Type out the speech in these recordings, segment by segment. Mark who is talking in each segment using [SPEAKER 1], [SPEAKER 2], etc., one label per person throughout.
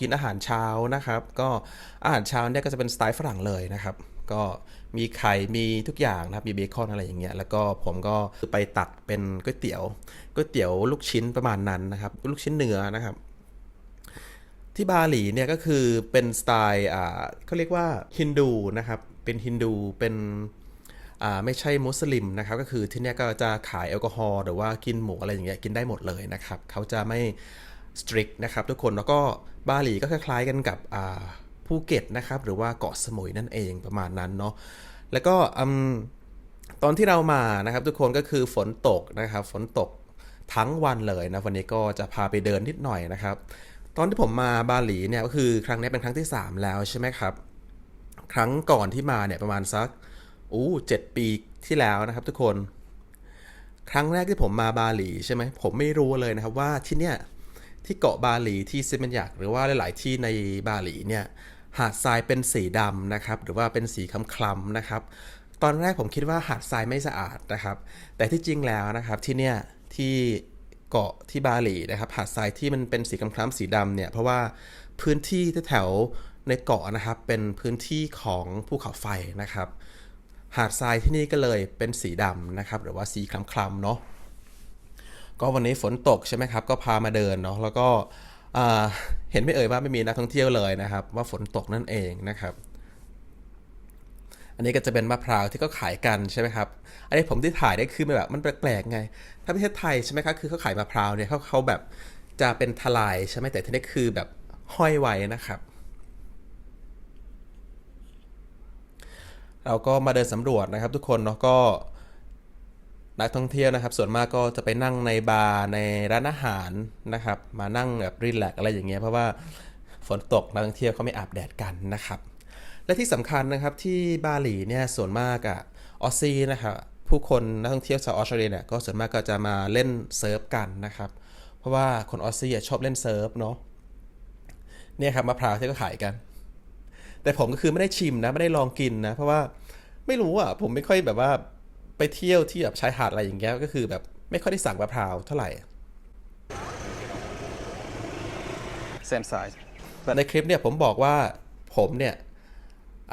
[SPEAKER 1] กินอาหารเช้านะครับ ก็อาหารเช้าเนี่ยก็จะเป็นสไตล์ฝรั่งเลยนะครับ ก็มีไข่มีทุกอย่างนะครับมีเบคอนอะไรอย่างเงี้ยแล้วก็ผมก็ไปตักเป็นก๋วยเตี๋ยวก๋วยเตี๋ยวลูกชิ้นประมาณนั้นนะครับลูกชิ้นเนื้อนะครับ ที่บาหลีเนี่ยก็คือเป็นสไตล์อ่าเขาเรียกว่าฮินดูนะครับเป็นฮินดูเป็นอ่าไม่ใช่มุสลิมนะครับก็คือที่เนี่ยก็จะขายแอลกอฮอล์หรือว่ากินหมูอะไรอย่างเงี้ยกินได้หมดเลยนะครับเขาจะไม่ สตริกนะครับทุกคนแล้วก็บาหลีก็คล้ายๆกันกับภูเก็ตนะครับหรือว่าเกาะสมุยนั่นเองประมาณนั้นเนาะแล้วก็ตอนที่เรามานะครับทุกคนก็คือฝนตกนะครับฝนตกทั้งวันเลยนะวันนี้ก็จะพาไปเดินนิดหน่อยนะครับ ตอนที่ผมมาบาหลีเนี่ยก็คือครั้งนี้เป็นครั้งที่ 3 แล้วใช่ไหมครับ ครั้งก่อนที่มาเนี่ยประมาณสักอู้เจ็ดปีที่แล้วนะครับ ทุกคน ครั้งแรกที่ผมมาบาหลีใช่ไหมผมไม่รู้เลยนะครับว่าที่เนี่ย ที่เกาะบาหลีที่ซิมันยักหรือว่าหลาย ๆ ที่ในบาหลีเนี่ยหาดทรายเป็นสีดำนะครับ หรือว่าเป็นสีคล้ำๆนะครับ ตอนแรกผมคิดว่าหาดทรายไม่สะอาดนะครับ แต่ที่จริงแล้วนะครับที่เนี่ยที่เกาะที่บาหลีนะครับ หาดทรายที่มันเป็นสีคล้ำๆสีดำเนี่ยเพราะว่าพื้นที่แถวในเกาะนะครับ เป็นพื้นที่ของภูเขาไฟนะครับ หาดทรายที่นี่ก็เลยเป็นสีดำนะครับ หรือว่าสีคล้ำๆเนาะ ก็วันนี้ฝนตกใช่ไหมครับ ก็พามาเดินเนาะแล้วก็เห็นไม่เอ่ยว่าไม่มีนักท่องเที่ยวเลยนะครับ ว่าฝนตกนั่นเองนะครับ อันนี้ก็จะเป็นมะพร้าวที่เขาขายกันใช่ไหมครับ อันนี้ผมที่ถ่ายได้คือมันแบบมันแปลกๆไง ถ้าประเทศไทยใช่ไหมครับคือเขาขายมะพร้าวเนี่ยเขาเขาแบบจะเป็นทลายใช่ไหมแต่ที่นี่คือแบบห้อยไว้นะครับเราก็มาเดินสำรวจนะครับทุกคนเนาะก็ นักท่องเที่ยวนะครับ ส่วนมากก็จะไปนั่งในบาร์ในร้านอาหารนะครับ มานั่งแบบรีแลกอะไรอย่างเงี้ยเพราะว่าฝนตกนักท่องเที่ยวเขาไม่อาบแดดกันนะครับ และที่สำคัญนะครับที่บาหลีเนี่ยส่วนมากอะออซี่นะครับผู้คนนักท่องเที่ยวชาวออสเตรเลียเนี่ยก็ส่วนมากก็จะมาเล่นเซิร์ฟกันนะครับ เพราะว่าคนออสซี่ชอบเล่นเซิร์ฟเนาะเนี่ยครับมะพร้าวที่เขาขายกัน แต่ผมก็คือไม่ได้ชิมนะไม่ได้ลองกินนะ เพราะว่าไม่รู้อะผมไม่ค่อยแบบว่า ไปเที่ยวที่แบบชายหาดอะไรอย่างเงี้ยก็คือแบบไม่ค่อยได้สั่งมะพร้าวเท่าไหร่
[SPEAKER 2] same size
[SPEAKER 1] ในคลิปเนี่ยผมบอกว่าผมเนี่ย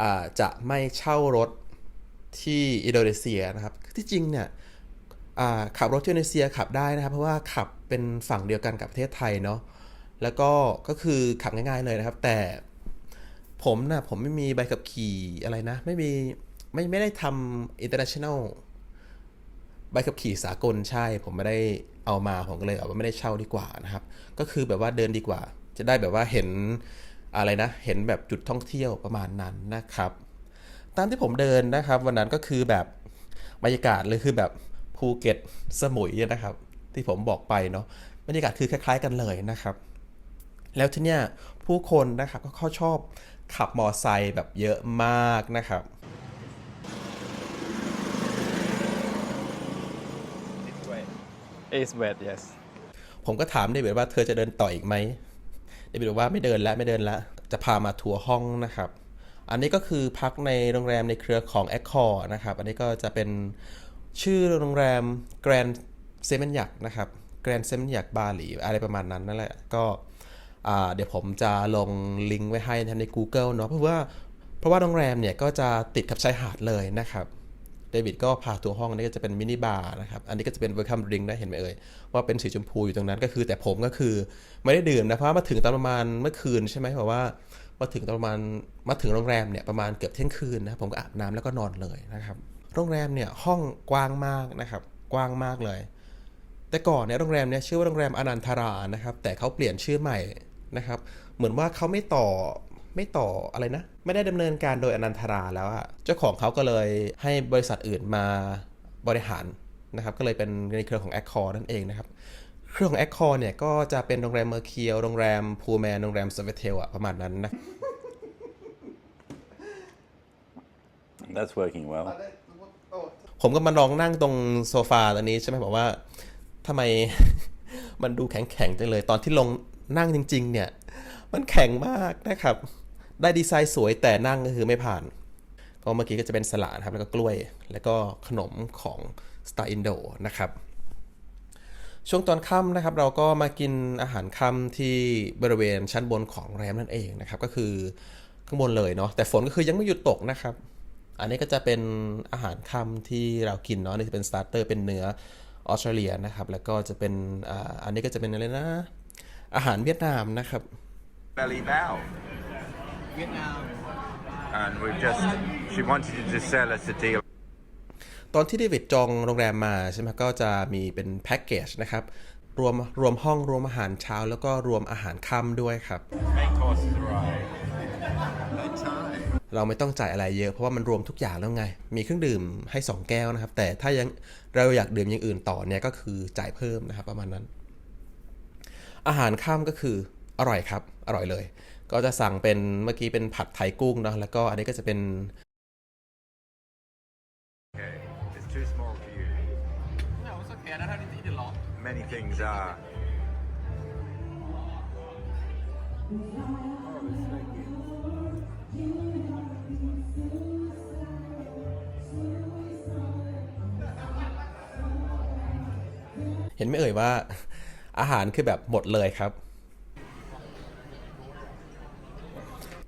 [SPEAKER 1] อ่าจะไม่เช่ารถที่อินโดนีเซียนะครับ ที่จริงเนี่ยอ่าขับรถที่อินโดนีเซียขับได้นะครับ เพราะว่าขับเป็นฝั่งเดียวกันกับประเทศไทยเนาะแล้วก็ก็คือขับง่ายๆเลยนะครับ แต่ผมนะผมไม่มีใบขับขี่อะไรนะ ไม่มีไม่ไม่ได้ทำ international ใบขับขี่สากลใช่ผมไม่ได้เอามาผมก็เลยเอาว่าไม่ได้เช่าดีกว่านะครับ ก็คือแบบว่าเดินดีกว่า จะได้แบบว่าเห็นอะไรนะ เห็นแบบจุดท่องเที่ยวประมาณนั้นนะครับ ตามที่ผมเดินนะครับ วันนั้นก็คือแบบบรรยากาศเลยคือแบบภูเก็ตสมุยนะครับ ที่ผมบอกไปเนาะบรรยากาศคือคล้ายๆกันเลยนะครับ แล้วที่เนี้ยผู้คนนะครับก็เขาชอบขับมอไซค์แบบเยอะมากนะครับ
[SPEAKER 2] is wet yes
[SPEAKER 1] ผมก็ถามเดวิดว่าเธอจะเดินต่ออีกไหมเดวิดบอกว่าไม่เดินแล้วไม่เดินแล้วจะพามาทัวร์ห้องนะครับ อันนี้ก็คือพักในโรงแรมในเครือของ a c c o r นะครับ อันนี้ก็จะเป็นชื่อโรงแรม Grand s e m e n y a k นะครับ Grand s e m e n y a k บาหลีอะไรประมาณนั้นนั่นแหละ ก็เดี๋ยวผมจะลงลิงก์ไว้ให้ใน Google เนาะเพราะว่าเพราะว่าโรงแรมเนี่ยก็จะติดกับชายหาดเลยนะครับ เดวิดก็พาทัวห้องอันนี้ก็จะเป็นมินิบาร์นะครับ อันนี้ก็จะเป็น welcome drink ได้เห็นไหมเอ่ย ว่าเป็นสีชมพูอยู่ตรงนั้นก็คือ แต่ผมก็คือไม่ได้ดื่มนะเพราะมาถึงตอนประมาณเมื่อคืนใช่ไหมเพราะว่ามาถึงตอนประมาณมาถึงโรงแรมเนี่ยประมาณเกือบเที่ยงคืนนะผมก็อาบน้ำแล้วก็นอนเลยนะครับ โรงแรมเนี่ยห้องกว้างมากนะครับ กว้างมากเลย แต่ก่อนเนี่ยโรงแรมเนี่ยชื่อว่าโรงแรมอนันทรานะครับ แต่เขาเปลี่ยนชื่อใหม่นะครับ เหมือนว่าเขาไม่ต่อ ไม่ต่ออะไรนะ ไม่ได้ดำเนินการโดยอนันทราแล้วอะเจ้าของเขาก็เลยให้บริษัทอื่นมาบริหารนะครับ ก็เลยเป็นในเครือของ Accor นั่นเองนะครับ เครือของ Accor เนี่ยก็จะเป็นโรงแรมเมอร์เคียว โรงแรมพูแมน โรงแรมสเวเทลอะประมาณนั้นนะ
[SPEAKER 2] that's working well
[SPEAKER 1] ผมก็มาลองนั่งตรงโซฟาตอนนี้ใช่ไหมบอกว่าทำไมมันดูแข็งแข็งๆจังเลย ตอนที่ลงนั่งจริง ๆ เนี่ย มันแข็งมากนะครับ ได้ดีไซน์สวยแต่นั่งก็คือไม่ผ่าน ก็เมื่อกี้ก็จะเป็นสลัดนะครับ แล้วก็กล้วย แล้วก็ขนมของสไตล์อินโดนะครับ ช่วงตอนค่ำนะครับ เราก็มากินอาหารค่ำที่บริเวณชั้นบนของแรมนั่นเองนะครับ ก็คือข้างบนเลยเนาะ แต่ฝนก็คือยังไม่หยุดตกนะครับ อันนี้ก็จะเป็นอาหารค่ำที่เรากินเนาะ นี่จะเป็นสตาร์เตอร์เป็นเนื้อออสเตรเลียนะครับ แล้วก็จะเป็นอ่าอันนี้ก็จะเป็นอะไรนะ อาหารเวียดนามนะครับ
[SPEAKER 3] belly bow.
[SPEAKER 4] Vietnam.
[SPEAKER 3] And we've just, she wanted to just sell us a deal.
[SPEAKER 1] ตอนที่เดวิดจองโรงแรมมาใช่ไหมก็จะมีเป็นแพ็กเกจนะครับ รวมรวมห้องรวมอาหารเช้า แล้วก็รวมอาหารค่ำด้วยครับ
[SPEAKER 3] Main course is arrived.
[SPEAKER 1] เราไม่ต้องจ่ายอะไรเยอะเพราะว่ามันรวมทุกอย่างแล้วไง มีเครื่องดื่มให้ 2 แก้วนะครับ แต่ถ้ายังเราอยากดื่มอย่างอื่นต่อเนี่ยก็คือจ่ายเพิ่มนะครับประมาณนั้น อาหารค่ำก็คืออร่อยครับ อร่อยเลย ก็จะสั่งเป็นเมื่อกี้เป็นผัดไทยกุ้งเนาะแล้วก็อันนี้ก็จะเป็น
[SPEAKER 3] Okay, it's too small for you.
[SPEAKER 4] No, it's okay. I don't have to eat a lot.
[SPEAKER 3] Many things are.
[SPEAKER 1] เห็นไหม่เอ่ยว่าอาหารคือแบบหมดเลยครับ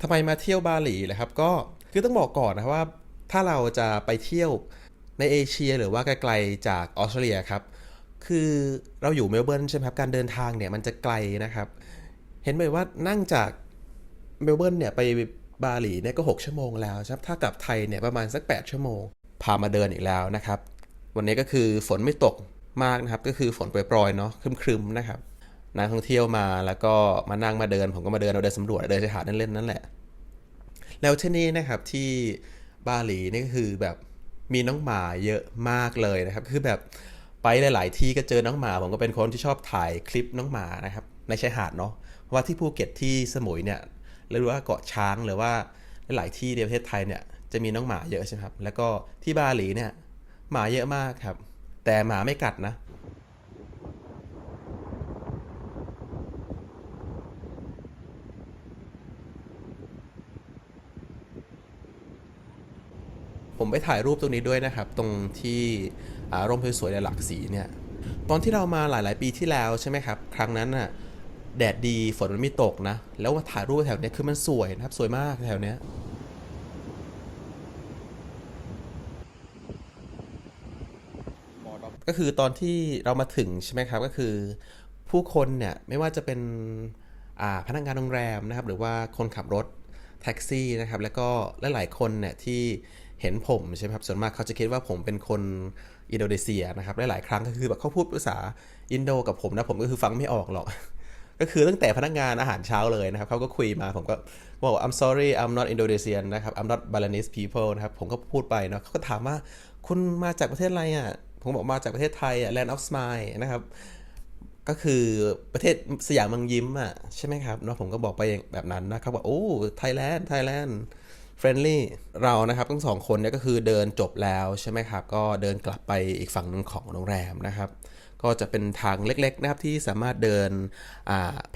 [SPEAKER 1] ทำไมมาเที่ยวบาหลีล่ะครับ ก็คือต้องบอกก่อนนะว่า ถ้าเราจะไปเที่ยวในเอเชียหรือว่าไกลๆจากออสเตรเลียครับ คือเราอยู่เมลเบิร์นใช่ไหมครับ การเดินทางเนี่ยมันจะไกลนะครับ เห็นไหมว่านั่งจากเมลเบิร์นเนี่ยไปบาหลีเนี่ยก็ 6 ชั่วโมงแล้วครับ ถ้ากลับไทยเนี่ยประมาณสัก 8 ชั่วโมง พามาเดินอีกแล้วนะครับ วันนี้ก็คือฝนไม่ตกมากนะครับ ก็คือฝนโปรยๆเนาะครึมๆนะครับ นักท่องเที่ยวมาแล้วก็มานั่งมาเดิน ผมก็มาเดินเราเดินสำรวจเดินชายหาดเล่นๆนั่นแหละ แล้วที่นี่นะครับที่บาหลีนี่ก็คือแบบมีน้องหมาเยอะมากเลยนะครับ คือแบบไปหลาย ๆ ที่ก็เจอน้องหมา ผมก็เป็นคนที่ชอบถ่ายคลิปน้องหมานะครับในชายหาดเนาะว่าที่ภูเก็ตที่สมุยเนี่ยหรือว่าเกาะช้างหรือว่าหลายที่ในประเทศไทยเนี่ยจะมีน้องหมาเยอะใช่ไหมครับ แล้วก็ที่บาหลีเนี่ยหมาเยอะมากครับ แต่หมาไม่กัดนะ ผมไปถ่ายรูปตรงนี้ด้วยนะครับ ตรงที่อ่าร่มสวยๆในหลักสีเนี่ย ตอนที่เรามาหลาย ๆ ปีที่แล้วใช่ไหมครับ ครั้งนั้นน่ะแดดดีฝนมันไม่ตกนะ แล้วมาถ่ายรูปแถวเนี้ยคือมันสวยนะครับ สวยมากแถวเนี้ยก็คือตอนที่เรามาถึงใช่ไหมครับก็คือ ผู้คนเนี่ยไม่ว่าจะเป็นพนักงานโรงแรมนะครับ หรือว่าคนขับรถแท็กซี่นะครับ แล้วก็หลายๆคนเนี่ยที่ เห็นผมใช่ไหมครับส่วนมากเขาจะคิดว่าผมเป็นคนอินโดนีเซียนะครับหลายๆครั้งก็คือแบบเขาพูดภาษาอินโดกับผมนะผมก็คือฟังไม่ออกหรอก ก็คือตั้งแต่พนักงานอาหารเช้าเลยนะครับเขาก็คุยมาผมก็บอก I'm sorry I'm not Indonesian นะครับ I'm not Balinese people นะครับผมก็พูดไปเนาะเขาก็ถามว่าคุณมาจากประเทศอะไรอะผมบอกมาจากประเทศไทยอะ Land of Smile นะครับก็คือประเทศสยามเมืองยิ้มอะใช่ไหมครับเนาะผมก็บอกไปแบบนั้นนะครับว่าโอ้ไทยแลนด์ไทยแลนด์ เฟรนลี่เรานะครับทั้งสองคนเนี่ยก็คือเดินจบแล้วใช่ไหมครับ ก็เดินกลับไปอีกฝั่งหนึ่งของโรงแรมนะครับ ก็จะเป็นทางเล็กๆนะครับที่สามารถเดิน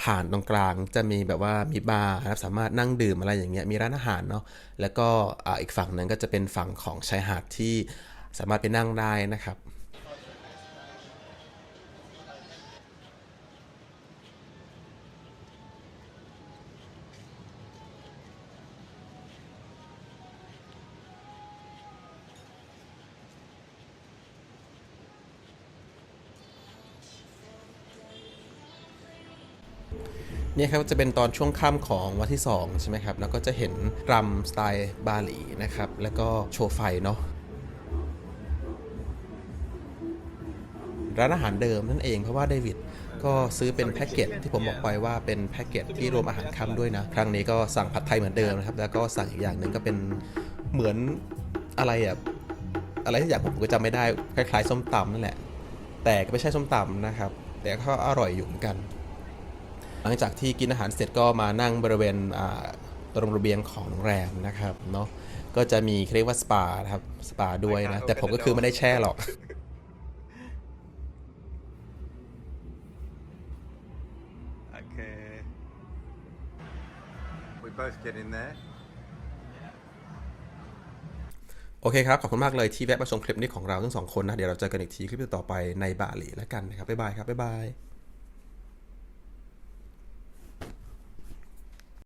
[SPEAKER 1] ผ่านตรงกลางจะมีแบบว่ามีบาร์นะครับสามารถนั่งดื่มอะไรอย่างเงี้ยมีร้านอาหารเนาะแล้วก็ออีกฝั่งหนึ่งก็จะเป็นฝั่งของชายหาดที่สามารถไปนั่งได้นะครับ เนี่ยครับจะเป็นตอนช่วงค่ำของวันที่ 2 ใช่ไหมครับ แล้วก็จะเห็นรำสไตล์บาหลีนะครับ แล้วก็โชว์ไฟเนาะร้านอาหารเดิมนั่นเองเพราะว่าเดวิดก็ซื้อเป็นแพ็กเกจที่ผมบอกไปว่าเป็นแพ็กเกจที่รวมอาหารค่ำด้วยนะ ครั้งนี้ก็สั่งผัดไทยเหมือนเดิมนะครับ แล้วก็สั่งอีกอย่างหนึ่งก็เป็นเหมือนอะไรอะอะไรที่อย่างผมก็จำไม่ได้คล้ายๆส้มตำนั่นแหละ แต่ก็ไม่ใช่ส้มตำนะครับ แต่ก็อร่อยอยู่เหมือนกัน หลังจากที่กินอาหารเสร็จก็มานั่งบริเวณอ่าตรงระเบียงของโรงแรมนะครับเนาะก็จะมีเขาเรียกว่าสปานะครับสปาด้วยนะ แต่ผมก็คือไม่ได้แช่หรอก
[SPEAKER 3] Okay. We both get in there.
[SPEAKER 1] โอเคครับ ขอบคุณมากเลยที่แวะมาชมคลิปนี้ของเราทั้งสองคนนะ เดี๋ยวเราเจอกันอีกทีคลิปต่อไปในบาหลีแล้วกันนะครับ บ๊ายบายครับ บ๊ายบาย